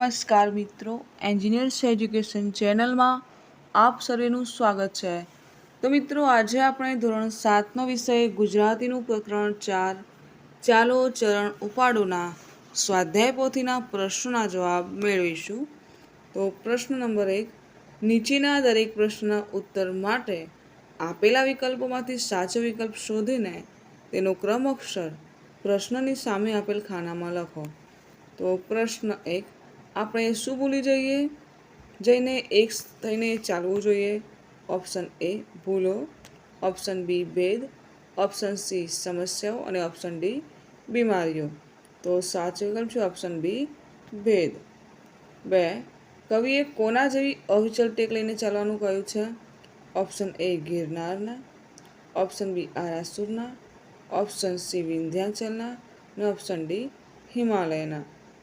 નમસ્કાર મિત્રો engineers education ચેનલમાં આપ સર્વેનું સ્વાગત છે. તો મિત્રો, આજે આપણે ધોરણ સાતનો વિષય ગુજરાતીનું પ્રકરણ ચાર, ચાલો ચરણ ઉપાડોના સ્વાધ્યાય પોથીના પ્રશ્નોના જવાબ મેળવીશું. તો પ્રશ્ન નંબર એક, નીચેના દરેક પ્રશ્નના ઉત્તર માટે આપેલા વિકલ્પોમાંથી સાચો વિકલ્પ શોધીને તેનો ક્રમ અક્ષર પ્રશ્નની સામે આપેલ ખાનામાં લખો. તો પ્રશ્ન એક આપણે શું ભૂલી જઈએ? જઈને એક થઈને ચાલવું જોઈએ. ઓપ્શન એ ભૂલો. ઓપ્શન બી ભેદ. ઓપ્શન સી સમસ્યાઓ અને ઓપ્શન ડી બીમારીઓ. તો સાચો વિકલ્પ છે ઓપ્શન બી ભેદ. બે, કવિએ કોના જેવી અવિચલ ટેક લઈને ચાલવાનું કહ્યું છે? ઓપ્શન એ ગિરનારના. ઓપ્શન બી આરાસુરના. ઓપ્શન સી વિંધ્યાચલના. અને ઓપ્શન ડી હિમાલયના.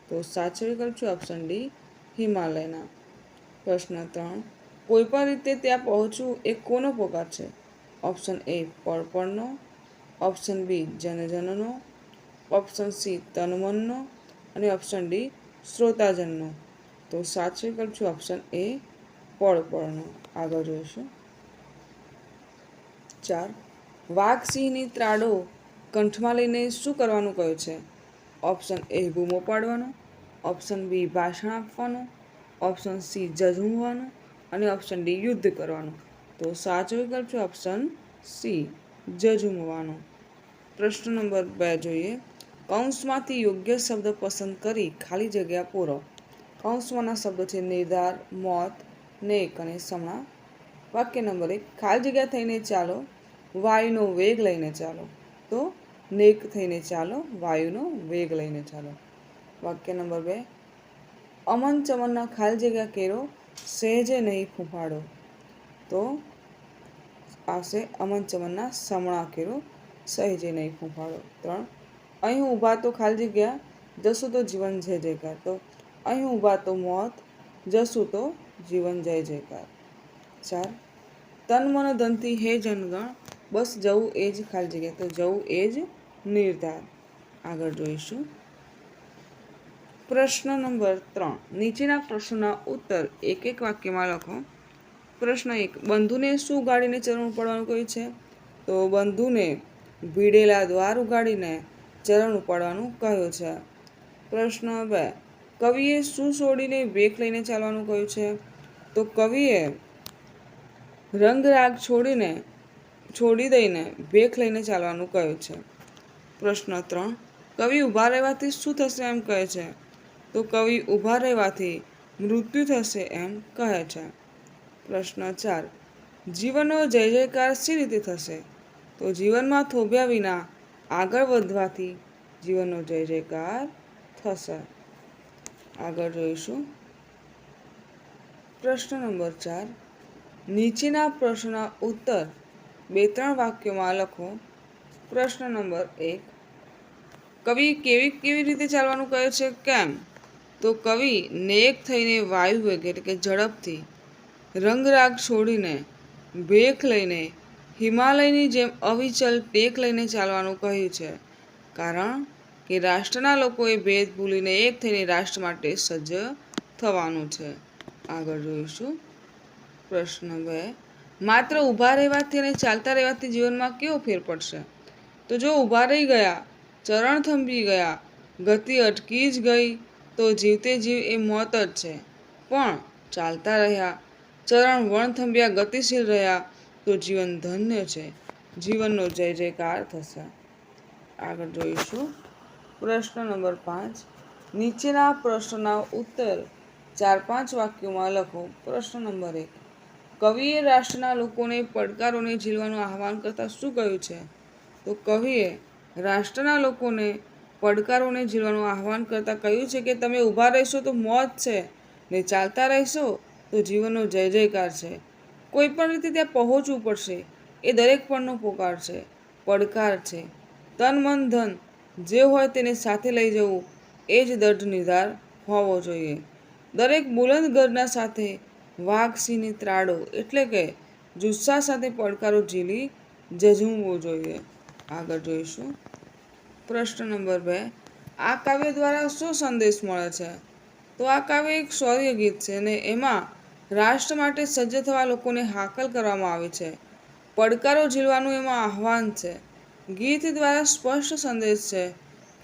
તો સાચો વિકલ્પ છે ઓપ્શન ડી હિમાલયના. પ્રશ્ન ત્રણ, કોઈપણ રીતે ત્યાં પહોંચવું એ કોનો પોકાર છે? ઓપ્શન એ પળપળનો ઓપ્શન બી જનજનનો. ઓપ્શન સી તનમનનો. અને ઓપ્શન ડી શ્રોતાજનનો. તો સાચો વિકલ્પ છે ઓપ્શન એ પળપળનો આગળ જોઈશું. ચાર વાઘ સિંહની ત્રાડો કંઠમાં લઈને શું કરવાનું કહ્યું છે? ઓપ્શન એ બૂમો પાડવાનો, ઓપ્શન બી ભાષણ આપવાનું, ઓપ્શન સી જઝુમવાનું અને ઓપ્શન ડી યુદ્ધ કરવાનું. તો સાચો વિકલ્પ છે ઓપ્શન સી જજુમવાનું પ્રશ્ન નંબર બે જોઈએ. કૌંસમાંથી યોગ્ય શબ્દ પસંદ કરી ખાલી જગ્યા પૂરો. કૌંસમાંના શબ્દો છે નિર્ધાર, મોત, નેક અને સમણા વાક્ય નંબર એક, ખાલી જગ્યા થઈને ચાલો, વાયુનો વેગ લઈને ચાલો. તો નેક થઈને ચાલો, વાયુનો વેગ લઈને ચાલો. વાક્ય નંબર બે. અમન ચમનના ખાલી જગ્યા કેરો, સહેજે નહીં ફૂંફાડો. તો આવશે અમન ચમનના સમણા કેરો, સહેજે નહીં ફૂંફાડો. ત્રણ. અહીં ઊભા તો ખાલી જગ્યા જશું તો જીવન જય જયકાર. તો અહીં ઊભા તો મોત જશું તો જીવન જય જયકાર. ચાર. તન મન ધનથી હે જનગણ બસ જવું એ જ ખાલી જગ્યા. તો જવું એ જ નિર્ધાર. આગળ જોઈશું. પ્રશ્ન નંબર ત્રણ. નીચેના પ્રશ્નોના ઉત્તર એક એક વાક્યમાં લખો. પ્રશ્ન એક. બંધુને શું ઉગાડીને ચરણ ઉપાડવાનું કહ્યું છે? તો બંધુને ભીડેલા દ્વાર ઉગાડીને ચરણ ઉપાડવાનું કહ્યું છે. પ્રશ્ન બે. કવિએ શું છોડીને વેખ લઈને ચાલવાનું કહ્યું છે? તો કવિએ રંગ રાગ છોડીને, છોડી દઈને વેખ લઈને ચાલવાનું કહ્યું છે. પ્રશ્ન ત્રણ. કવિ ઊભા રહેવાથી શું થશે એમ કહે છે? તો કવિ ઊભા રહેવાથી મૃત્યુ થશે એમ કહે છે. પ્રશ્ન ચાર. જીવનનો જય જયકાર સી રીતે થશે? તો જીવનમાં થોભ્યા વિના આગળ વધવાથી જીવનનો જય જયકાર થશે. આગળ જોઈશું પ્રશ્ન નંબર ચાર. નીચેના પ્રશ્નના ઉત્તર બે ત્રણ વાક્યોમાં લખો. પ્રશ્ન નંબર એક. કવિ કેવી કેવી રીતે ચાલવાનું કહે છે? કેમ? તો કવિ નેક થઈને વાયુ વેગ, એટલે કે ઝડપથી રંગરાગ છોડીને, ભેખ લઈને, હિમાલયની જેમ અવિચલ ટેક લઈને ચાલવાનું કહ્યું છે. કારણ કે રાષ્ટ્રના લોકોએ ભેદ ભૂલીને એક થઈને રાષ્ટ્ર માટે સજ્જ થવાનું છે. આગળ જોઈશું. પ્રશ્ન બે. માત્ર ઊભા રહેવાથી અને ચાલતા રહેવાથી જીવનમાં કેવો ફેર પડશે? તો જો ઊભા રહી ગયા, ચરણ થંભી ગયા, ગતિ અટકી જ ગઈ, તો જીવતે જીવ એ મોત જ છે. પણ ચાલતા રહ્યા, ચરણ વણ થંભ્યા ગતિશીલ રહ્યા, તો જીવન ધન્ય છે. જીવનનો જય જયકાર થશે. આગળ જોઈશું. પ્રશ્ન નંબર પાંચ. નીચેના પ્રશ્નના ઉત્તર ચાર પાંચ વાક્યોમાં લખો. પ્રશ્ન નંબર એક. કવિએ રાષ્ટ્રના લોકોને પડકારોને ઝીલવાનું આહવાન કરતાં શું કહ્યું છે? તો કવિએ રાષ્ટ્રના લોકોને, પડકારોને જીવવાનું આહવાન કરતાં કહ્યું છે કે તમે ઊભા રહેશો તો મોત છે, ને ચાલતા રહેશો તો જીવનનો જય જયકાર છે. કોઈ પણ રીતે ત્યાં પહોંચવું પડશે, એ દરેક પણનો પોકાર છે, પડકાર છે. તન મન ધન, જે હોય તેને સાથે લઈ જવું, એ જ દઢ નિર્ધાર હોવો જોઈએ. દરેક બુલંદ ગરના સાથે વાઘસિંહની ત્રાડો એટલે કે જુસ્સા સાથે પડકારો ઝીલી જજુમવો જોઈએ. આગળ જોઈશું. પ્રશ્ન નંબર બે, આ કાવ્ય દ્વારા શું સંદેશ મળે છે? તો આ કાવ્ય એક શૌર્ય ગીત છે અને એમાં રાષ્ટ્ર માટે સજ્જ થવા લોકોને હાકલ કરવામાં આવે છે. પડકારો ઝીલવાનું એમાં આહ્વાન છે. ગીત દ્વારા સ્પષ્ટ સંદેશ છે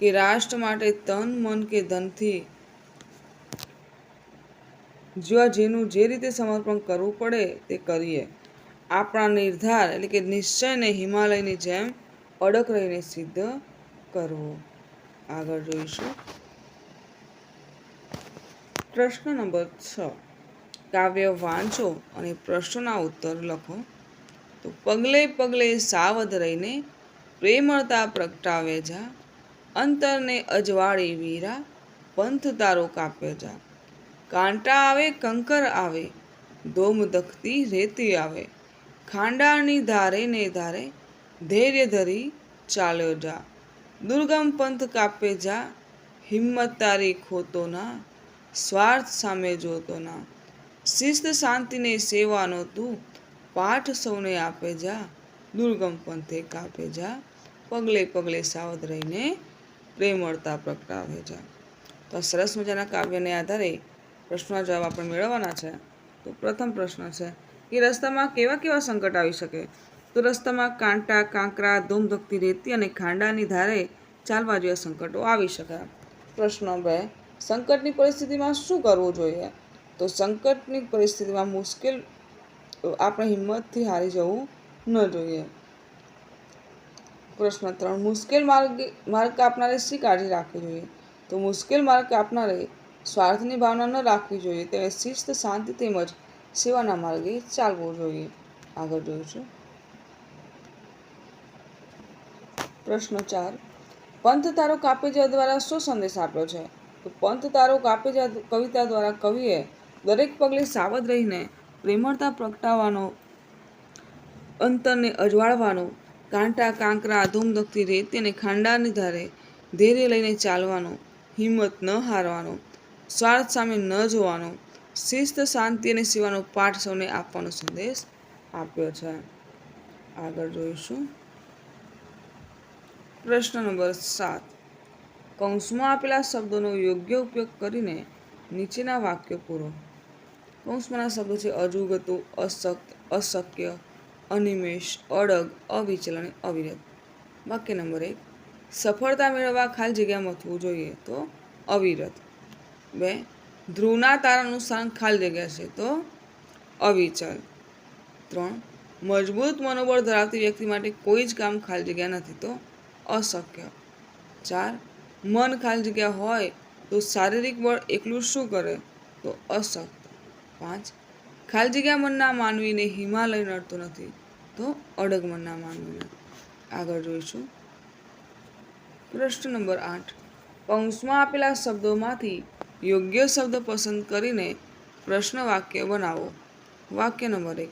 કે રાષ્ટ્ર માટે તન, મન કે ધનથી જ્યાં જેનું જે રીતે સમર્પણ કરવું પડે તે કરીએ. આપણા નિર્ધાર એટલે કે નિશ્ચયને હિમાલયની જેમ અડક રહીને સિદ્ધ કરવો. આગળ જોઈશું. પ્રશ્ન નંબર છ. કાવ્ય વાંચો અને પ્રશ્નોના ઉત્તર લખો. તો પગલે પગલે સાવધ રહીને પ્રેમળતા પ્રગટાવે જા. અંતરને અજવાળી વીરા, પંથ તારો કાપે જા. કાંટા આવે, કંકર આવે, ધોમ દખતી રેતી આવે. ખાંડાની ધારે ને ધારે ધૈર્ય ધરી ચાલ્યો જા. દુર્ગમ પંથ કાપે જા હિંમત તારી ખોતો ના, સ્વાર્થ સામે જોતો ના. શિસ્ત શાંતિને સેવાનો તું, પાઠ સૌને આપે જા. દુર્ગમ પંથે કાપે જા, પગલે પગલે સાવધ રહીને પ્રેમળતા પ્રગટાવે જા. તો સરસ મજાના કાવ્યને આધારે પ્રશ્નના જવાબ આપણે મેળવવાના છે. તો પ્રથમ પ્રશ્ન છે કે રસ્તામાં કેવા કેવા સંકટ આવી શકે? તો રસ્તામાં કાંટા, કાંકરા, ધૂમધકતી રેતી અને ખાંડાની ધારે ચાલવા જેવા સંકટો આવી શકે. પ્રશ્ન બે, સંકટની પરિસ્થિતિમાં શું કરવું જોઈએ? તો સંકટની પરિસ્થિતિમાં મુશ્કેલ, આપણે હિંમતથી હારી જવું ન જોઈએ. પ્રશ્ન ત્રણ, મુશ્કેલ માર્ગ માર્ગ કાપનારે શી કાળજી રાખવી જોઈએ? તો મુશ્કેલ માર્ગ કાપનારે સ્વાર્થની ભાવના ન રાખવી જોઈએ, તેણે શિસ્ત, શાંતિ તેમજ સેવાના માર્ગે ચાલવું જોઈએ. આગળ જોઈશું પ્રશ્ન ચાર. પંથ તારો કાપેજા દ્વારા શું સંદેશ આપ્યો છે? તો પંથ તારો કાપેજા કવિતા દ્વારા કવિએ દરેક પગલે સાવધ રહીને પ્રેમળતા પ્રગટાવવાનો, અંતરને અજવાળવાનો, કાંટા, કાંકરા, ધૂમધકતી રેતી અને ખાંડાની ધારે ધૈર્ય લઈને ચાલવાનો, હિંમત ન હારવાનો, સ્વાર્થ સામે ન જોવાનો, શિસ્ત, શાંતિ અને સેવાનો પાઠ સૌને આપવાનો સંદેશ આપ્યો છે. આગળ જોઈશું. પ્રશ્ન નંબર સાત. કૌંસમાં આપેલા શબ્દોનો યોગ્ય ઉપયોગ કરીને નીચેના વાક્યો પૂરો. કૌંસમાંના શબ્દો છે અજુગતું, અશક્ત, અશક્ય, અનિમેષ, અડગ અવિચલ અને અવિરત. વાક્ય નંબર એક. સફળતા મેળવવા ખાલી જગ્યા મથવું જોઈએ તો અવિરત. બે. ધ્રુવના તારાનું સ્થાન ખાલી જગ્યા છે તો અવિચલ. ત્રણ. મજબૂત મનોબળ ધરાવતી વ્યક્તિ માટે કોઈ જ કામ ખાલી જગ્યા નથી તો અશક્ય. ચાર, મન ખાલી જગ્યા હોય તો શારીરિક બળ એકલું શું કરે? તો અશક્ત. પાંચ, ખાલી જગ્યા મનના માનવીને હિમાલય નડતો નથી તો અડગ મનના માનવીને. આગળ જોઈશું. પ્રશ્ન નંબર આઠ. કૌંસમાં આપેલા શબ્દોમાંથી યોગ્ય શબ્દ પસંદ કરીને પ્રશ્ન વાક્ય બનાવો. વાક્ય નંબર એક.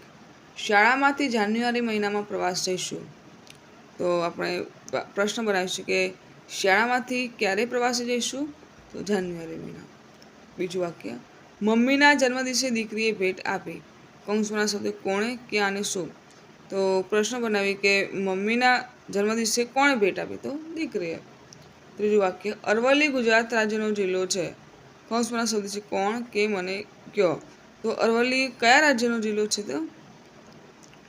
શાળામાંથી જાન્યુઆરી મહિનામાં પ્રવાસ જઈશું. તો આપણે પ્રશ્ન બનાવીશું કે શાળામાંથી ક્યારે પ્રવાસે જઈશું? તો જાન્યુઆરી મહિના. બીજું વાક્ય, મમ્મીના જન્મદિવસે દીકરીએ ભેટ આપી. કૌંસમાં શબ્દ કોણે, ક્યાં અને શું? તો પ્રશ્ન બનાવી કે મમ્મીના જન્મદિવસે કોણે ભેટ આપી? તો દીકરીએ. ત્રીજું વાક્ય, અરવલ્લી, ગુજરાત રાજ્યનો જિલ્લો છે. કૌંસમાં શબ્દ છે કોણ, કે, મને, કયો? તો અરવલ્લી કયા રાજ્યનો જિલ્લો છે તો?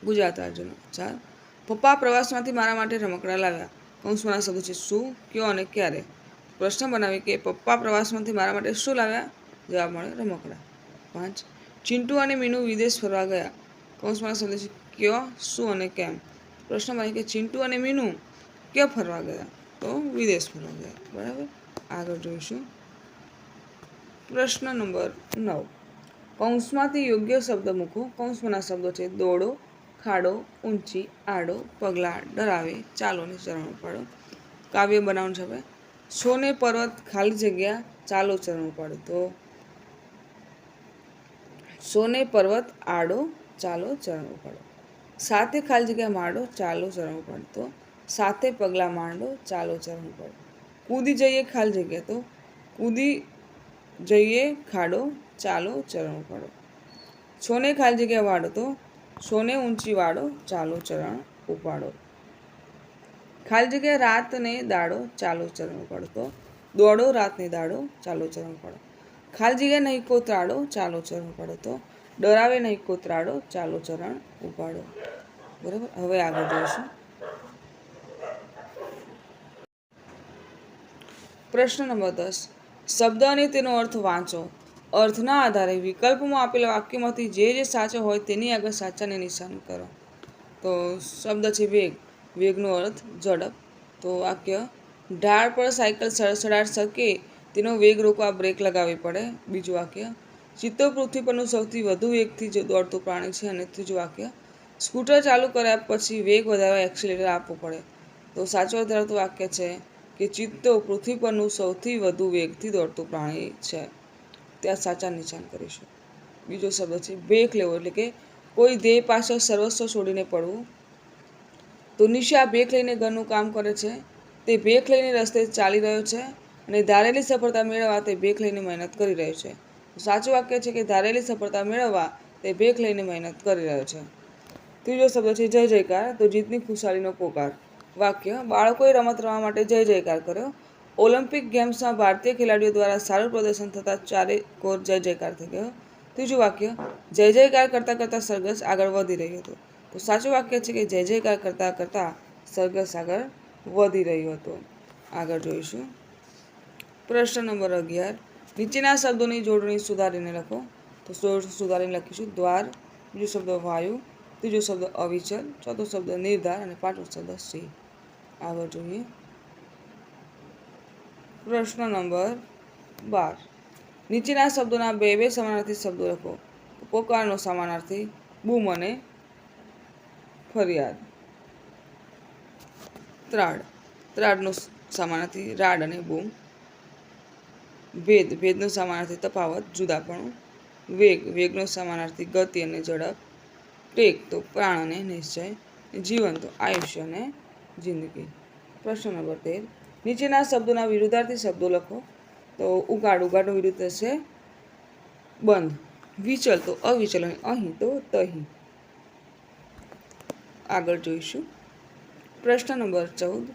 ગુજરાત રાજ્યનો. ચાર પપ્પા પ્રવાસમાંથી મારા માટે રમકડા લાવ્યા. કૌંસમાં શબ્દ છે. શું? કયો અને ક્યારે? પ્રશ્ન બનાવી કે પપ્પા પ્રવાસમાંથી મારા માટે શું લાવ્યા? જવાબ મળે રમકડા. પાંચ. ચિંટુ અને મીનુ વિદેશ ફરવા ગયા. કૌંસમાં શબ્દ છે. કયો, શું અને કેમ? પ્રશ્ન બનાવી કે ચિંટુ અને મીનુ ક્યાં ફરવા ગયા? તો વિદેશ ફરવા ગયા. બરાબર? આગળ જોઈશું. પ્રશ્ન નંબર નવ. કૌંસમાંથી યોગ્ય શબ્દ મૂકો. કૌંસમાંના શબ્દો છે. દોડો. ખાડો, ઊંચી, આડો, પગલાં ડરાવે. ચાલો ને ચરણ પડો કાવ્ય બનાવવાનું છે સોને પર્વત ખાલી જગ્યા, ચાલો ચરણ પડો તો સોને પર્વત, આડો, ચાલો ચરણ પડો સાથે ખાલી જગ્યા માંડો, ચાલો ચરણ પડતો સાથે પગલાં માંડો, ચાલો ચરણ પડો કૂદી જઈએ ખાલી જગ્યા તો. કૂદી જઈએ ખાડો, ચાલો ચરણ પડો છોને ખાલી જગ્યા વાળો તો છોને ઊંચી વાળો, ચાલો ચરણ ઉપાડો. ખાલી જગ્યા રાત ને દાડો, ચાલો ચરણ ઉપાડો. તો દોડો, રાતને દાડો, ચાલો ચરણ ઉપાડો. ખાલી જગ્યા નહીં કોતરાડો ચાલો ચરણ ઉપાડો. તો ડરાવે નહીં કોતરાડો ચાલો ચરણ ઉપાડો. બરાબર? હવે આગળ જોઈશું. પ્રશ્ન નંબર દસ. શબ્દ અને તેનો અર્થ વાંચો. અર્થના આધારે વિકલ્પમાં આપેલા વાક્યમાંથી જે જે સાચો હોય તેની આગળ સાચાને નિશાન કરો. તો શબ્દ છે વેગ. વેગનો અર્થ ઝડપ. તો વાક્ય, ઢાળ પર સાયકલ સડસડાટ શકે તેનો વેગ રોકવા બ્રેક લગાવવી પડે. બીજું વાક્ય, ચિત્તો પૃથ્વી પરનું સૌથી વધુ વેગથી દોડતું પ્રાણી છે. અને ત્રીજું વાક્ય, સ્કૂટર ચાલુ કર્યા પછી વેગ વધારવા એક્સિલેટર આપવું પડે. તો સાચો ધરાવતું વાક્ય છે કે ચિત્તો પૃથ્વી પરનું સૌથી વધુ વેગથી દોડતું પ્રાણી છે. ત્યાં સાચા નિશાન કરીશું બીજો શબ્દ છે વેક લેવો એટલે કે કોઈ ધ્યેય પાછળ સર્વસ્વ છોડીને પડવું. તો નિશા ભેખ લઈને ઘરનું કામ કરે છે. તે ભેખ લઈને રસ્તે ચાલી રહ્યો છે અને ધારેલી સફળતા મેળવવા તે ભેખ લઈને મહેનત કરી રહ્યો છે. સાચું વાક્ય છે કે ધારેલી સફળતા મેળવવા તે ભેખ લઈને મહેનત કરી રહ્યો છે. ત્રીજો શબ્દ છે જય જયકાર. તો જીતની ખુશાલીનો પોકાર. વાક્ય, બાળકોએ રમત રમવા માટે જય જયકાર કર્યો. ઓલિમ્પિક ગેમ્સમાં ભારતીય ખેલાડીઓ દ્વારા સારું પ્રદર્શન થતાં ચારે કોર જય જયકાર થઈ ગયો. ત્રીજું વાક્ય, જય જયકાર કરતાં કરતાં સરઘસ આગળ વધી રહ્યું હતું. તો સાચું વાક્ય છે કે જય જયકાર કરતાં કરતાં સરઘસ આગળ વધી રહ્યું હતું. આગળ જોઈશું. પ્રશ્ન નંબર અગિયાર, નીચેના શબ્દોની જોડણી સુધારીને લખો. તો સુધારીને લખીશું. દ્વાર, બીજો શબ્દ વાયુ, ત્રીજો શબ્દ અવિચલ, ચોથો શબ્દ નિર્ધાર અને પાંચમો શબ્દ સિંહ આગળ જોઈએ. પ્રશ્ન નંબર બાર. નીચેના શબ્દોના બે બે સમાનાર્થી શબ્દો લખો. પોકારનો સમાનાર્થી, બૂમ અને ફરિયાદ. ત્રાડ. ત્રાડનો સમાનાર્થી, રાડ અને બૂમ. ભેદ. ભેદનો સમાનાર્થી તફાવત, જુદાપણું. વેગ. વેગનો સમાનાર્થી ગતિ અને ઝડપ. ટેક. તો પ્રાણ અને નિશ્ચય. જીવન તો આયુષ્ય અને જિંદગી. પ્રશ્ન નંબર તેર. નીચેના શબ્દોના વિરુદ્ધાર્થી શબ્દો લખો. તો ઉગાડ, ઉગાડનો વિરુદ્ધ છે બંધ. વિચલ, તો અવિચલ. અહીં તો તહીં. આગળ જોઈશું. પ્રશ્ન નંબર ચૌદ.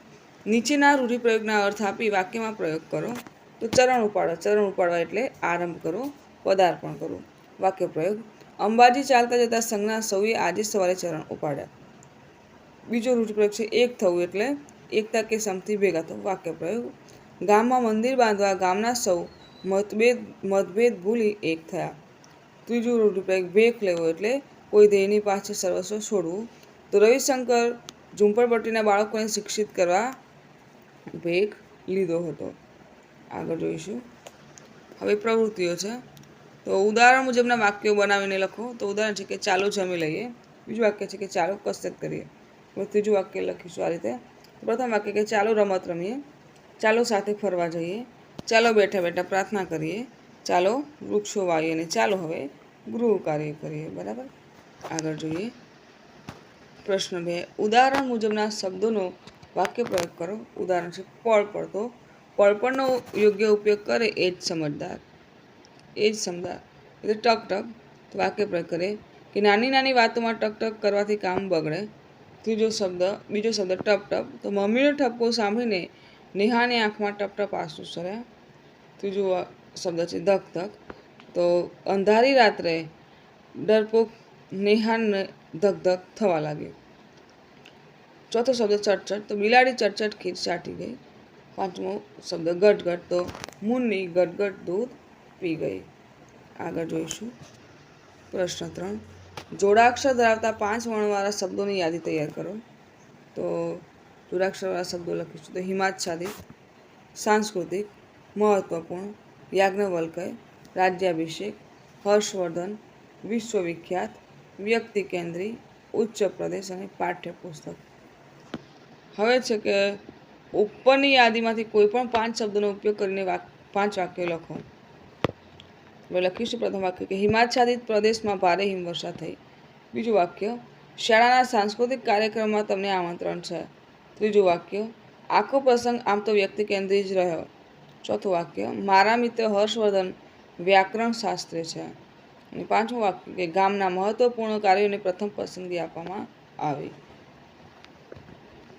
નીચેના રૂઢિપ્રયોગના અર્થ આપી વાક્યમાં પ્રયોગ કરો. તો ચરણ ઉપાડો. ચરણ ઉપાડવા એટલે આરંભ કરો. પદાર્પણ કરો. વાક્ય પ્રયોગ. અંબાજી ચાલતા જતા સંઘના સૌએ આજે સવારે ચરણ ઉપાડ્યા. બીજો રૂઢિપ્રયોગ છે, એક થવું એટલે એકતા કે સમથી ભેગા થવું? વાક્ય પ્રયોગ. ગામમાં મંદિર બાંધવા ગામના સૌ મતભેદ મતભેદ ભૂલી એક થયા. ત્રીજું રૂઢિપ્રયોગ ભેખ લેવો એટલે કોઈ ધ્યેયની પાછળ સર્વસ્વ છોડવું. તો રવિશંકર ઝુંપડપટ્ટીના બાળકોને શિક્ષિત કરવા ભેખ લીધો હતો. આગળ જોઈશું. હવે પ્રવૃત્તિઓ છે. તો ઉદાહરણ મુજબના વાક્યો બનાવીને લખો. તો ઉદાહરણ છે કે ચાલો જમી લઈએ. બીજું વાક્ય છે કે ચાલો કસરત કરીએ. ત્રીજું વાક્ય લખીશું આ રીતે. પ્રથમ વાક્ય કે ચાલો રમત રમીએ. ચાલો સાથે ફરવા જઈએ. ચાલો બેઠા બેઠા પ્રાર્થના કરીએ. ચાલો વૃક્ષો વાવીએ અને ચાલો હવે ગૃહ કાર્ય કરીએ. બરાબર? આગળ જોઈએ. પ્રશ્ન બે. ઉદાહરણ મુજબના શબ્દોનો વાક્ય પ્રયોગ કરો. ઉદાહરણ છે પળ પડતો. પળપળનો યોગ્ય ઉપયોગ કરે એ જ સમજદાર. એ જ સમજદાર. એટલે ટક ટક વાક્ય પ્રયોગ કરે કે નાની નાની વાતોમાં ટક ટક કરવાથી કામ બગડે. ત્રીજો શબ્દ, બીજો શબ્દ, ટપ ટપ. તો મમ્મીનો ઠપકો સાંભળીને નેહાની આંખમાં ટપ ટપ આંસુ સર્યા ત્રીજો શબ્દ છે, ધક ધક. તો અંધારી રાત્રે ડરપોક નેહાનને ધક ધક થવા લાગ્યું. ચોથો શબ્દ, ચટચટ. તો બિલાડી ચટચટ ખીર ચાટી ગઈ. પાંચમો શબ્દ, ગટગટ. તો મૂનની ગટગટ દૂધ પી ગઈ. આગળ જોઈશું. પ્રશ્ન ત્રણ. જોડાક્ષર ધરાવતા પાંચ વર્ણવાળા શબ્દોની યાદી તૈયાર કરો. તો જોડાક્ષરવાળા શબ્દો લખીશું તો હિમાચ્છાદિત, સાંસ્કૃતિક, મહત્વપૂર્ણ, યાજ્ઞવલ્કય, રાજ્યાભિષેક, હર્ષવર્ધન, વિશ્વવિખ્યાત વ્યક્તિ કેન્દ્રી ઉચ્ચ પ્રદેશ અને પાઠ્યપુસ્તક. હવે છે કે ઉપરની યાદીમાંથી કોઈ પણ પાંચ શબ્દોનો ઉપયોગ કરીને વાક, પાંચ વાક્યો લખો. હવે લખીશું પ્રથમ વાક્ય કે, હિમાચ્છાદિત પ્રદેશમાં ભારે હિમવર્ષા થઈ. બીજું વાક્ય, શાળાના સાંસ્કૃતિક કાર્યક્રમમાં તમને આમંત્રણ છે. ત્રીજું વાક્ય, આખો પ્રસંગ આમ તો વ્યક્તિ કેન્દ્રિત જ રહ્યો. ચોથું વાક્ય, મારા મિત્ર હર્ષવર્ધન વ્યાકરણ શાસ્ત્રી છે. અને પાંચમું વાક્ય કે, ગામના મહત્વપૂર્ણ કાર્યોને પ્રથમ પસંદગી આપવામાં આવી.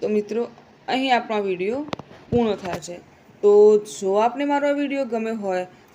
તો મિત્રો, અહીં આપણો વીડિયો પૂર્ણ થાય છે. તો જો આપને મારો વીડિયો ગમે હોય